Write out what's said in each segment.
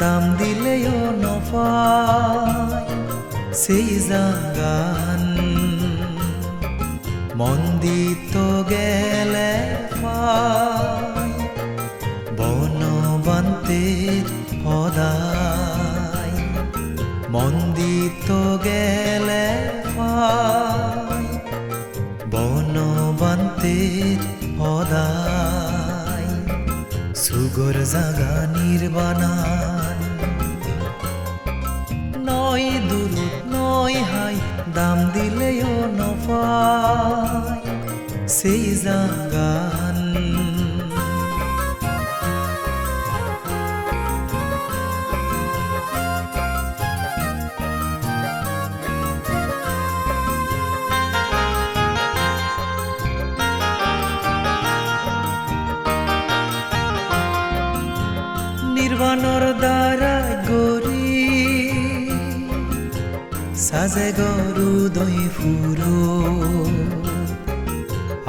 দাম দিলেও নফায় সেই জাগান। মন দিত গেলে পায় বনবান্তের সদায় মন দিত গেলে পায় বনবান্তের সদায় সুগর জাগা নির্বাণ নয় দূর নয় হাই দাম দিলেও নফায়। সেই জাগান সাজে গরু দই ফুরো।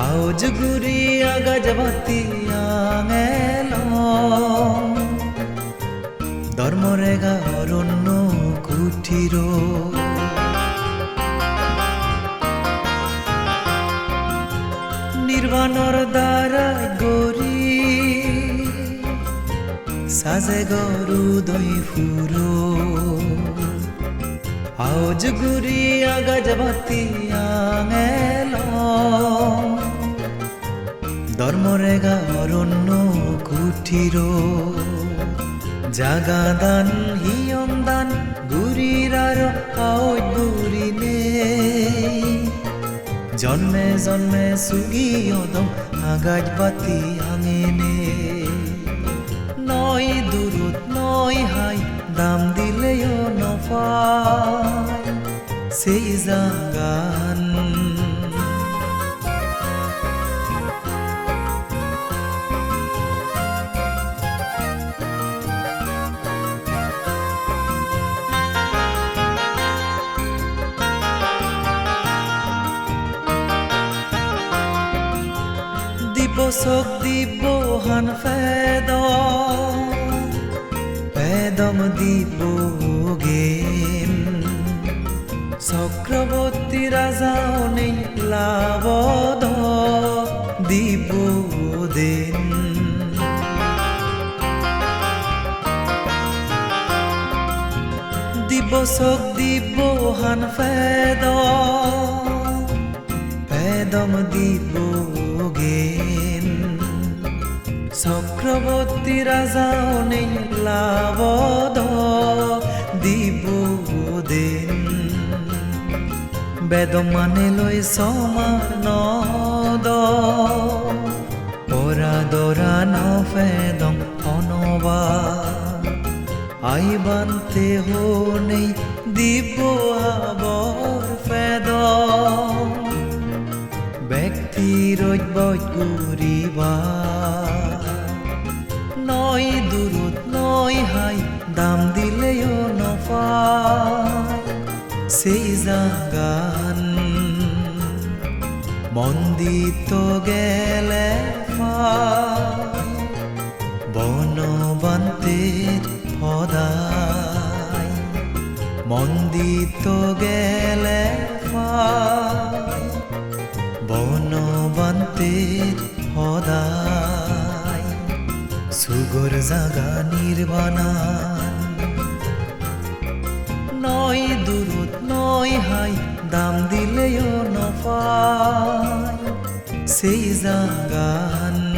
আউজ গুরি আগাজ বাতি আঙেল। ধর্মরেগা অরণ্য কুঠির। নির্বাণর দ্বারা গরি সাজে গরু দই ফুরো। আউজ গুরি আগাজ বাতি আঙেল ধর্মরেগা অরণ্য কুঠির। জাগাদান হিয়ম দান গুরির আর আউজ গুরি নেই জন্মে জন্মে সুগিয়দম আগাজ বাতি আঙেনে। নয় দূরত নয় হাই, দাম দিলেও নফায় সেই জাগান দিবসক দিব হান ফেদ পেদম দিব লাবদ দিব দেন। দিবসক দিব হান ফেদ ফেদম দিব গেন। চক্রবর্তী রাজা নেই লাবদ বেদম মানে লই সমার নদ। পরা দরা নফেদম অনবা আইবান্তে হো নেই দিব আবর ব্যক্তি ব্যক্তির গুরিবা সেই জাগান। মন্দিত গেলে বনবান্তের ফদায় মন্দিত গেলে বনবান্তের সদায় সুগর জাগা নির্বাণান নয় হাই দাম দিলেও নফায় সেই জাগান